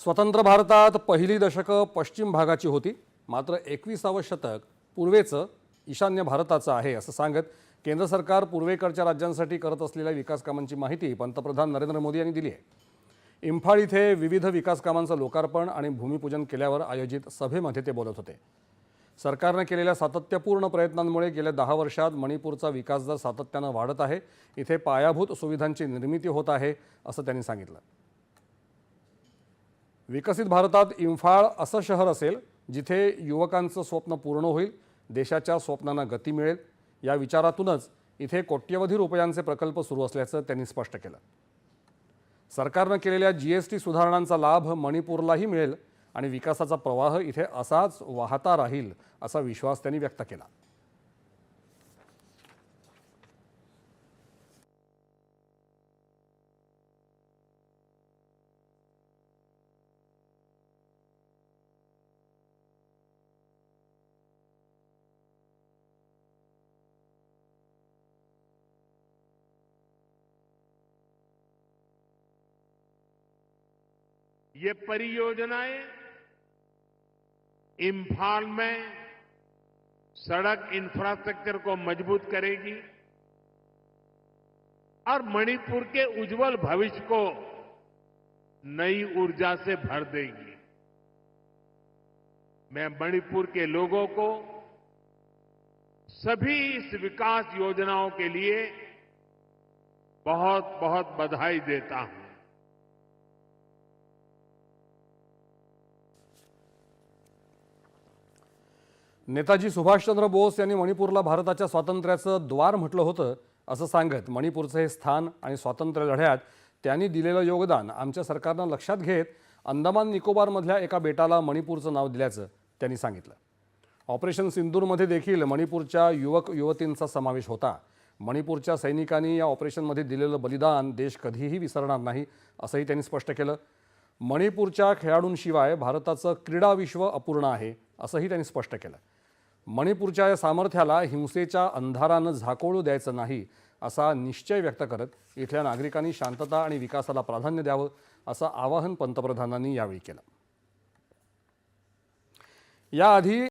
स्वतंत्र भारतात पहिली दशकं पश्चिम भागाची होती. मात्र एकविसावं शतक पूर्वेचं ईशान्य भारताचं आहे असं सांगत केंद्र सरकार पूर्वेकडच्या राज्यांसाठी करत असलेल्या विकास कामांची माहिती पंतप्रधान नरेंद्र मोदी यांनी दिली आहे. इम्फाळ इथे विविध विकास कामांचं लोकार्पण आणि भूमिपूजन केल्यावर आयोजित सभेमध्ये ते बोलत होते. सरकारनं केलेल्या सातत्यपूर्ण प्रयत्नांमुळे गेल्या दहा वर्षात मणिपूरचा विकासदर सातत्यानं वाढत आहे. इथे पायाभूत सुविधांची निर्मिती होत आहे असं त्यांनी सांगितलं. विकसित भारतात इम्फाळ असं शहर असेल जिथे युवकांचं स्वप्न पूर्ण होईल देशाच्या स्वप्नांना गती मिळेल. या विचारातूनच इथे कोट्यवधी रुपयांचे प्रकल्प सुरू असल्याचं त्यांनी स्पष्ट केलं. सरकारनं केलेल्या जी एस टी सुधारणांचा लाभ मणिपूरलाही मिळेल आणि विकासाचा प्रवाह इथे असाच वाहता राहील असा विश्वास त्यांनी व्यक्त केला. ये परियोजनाएँ इम्फाल में सड़क इंफ्रास्ट्रक्चर को मज़बूत करेगी और मणिपुर के उज्जवल भविष्य को नई ऊर्जा से भर देगी। मैं मणिपुर के लोगों को सभी इस विकास योजनाओं के लिए बहुत बहुत बधाई देता हूँ। नेताजी सुभाषचंद्र बोस यांनी मणिपूरला भारताच्या स्वातंत्र्याचं द्वार म्हटलं होतं असं सांगत मणिपूरचं हे स्थान आणि स्वातंत्र्य लढ्यात त्यांनी दिलेलं योगदान आमच्या सरकारनं लक्षात घेत अंदमान निकोबारमधल्या एका बेटाला मणिपूरचं नाव दिल्याचं त्यांनी सांगितलं. ऑपरेशन सिंदूरमध्ये देखील मणिपूरच्या युवक युवतींचा समावेश होता. मणिपूरच्या सैनिकांनी या ऑपरेशनमध्ये दिलेलं बलिदान देश कधीही विसरणार नाही असंही त्यांनी स्पष्ट केलं. मणिपूरच्या खेळाडूंशिवाय भारताचं क्रीडा विश्व अपूर्ण आहे असंही त्यांनी स्पष्ट केलं. मणिपूरच्या या सामर्थ्याला हिंसेच्या अंधारानं झाकोळू द्यायचं नाही असा निश्चय व्यक्त करत इथल्या नागरिकांनी शांतता आणि विकासाला प्राधान्य द्यावं असं आवाहन पंतप्रधानांनी यावेळी केलं. याआधी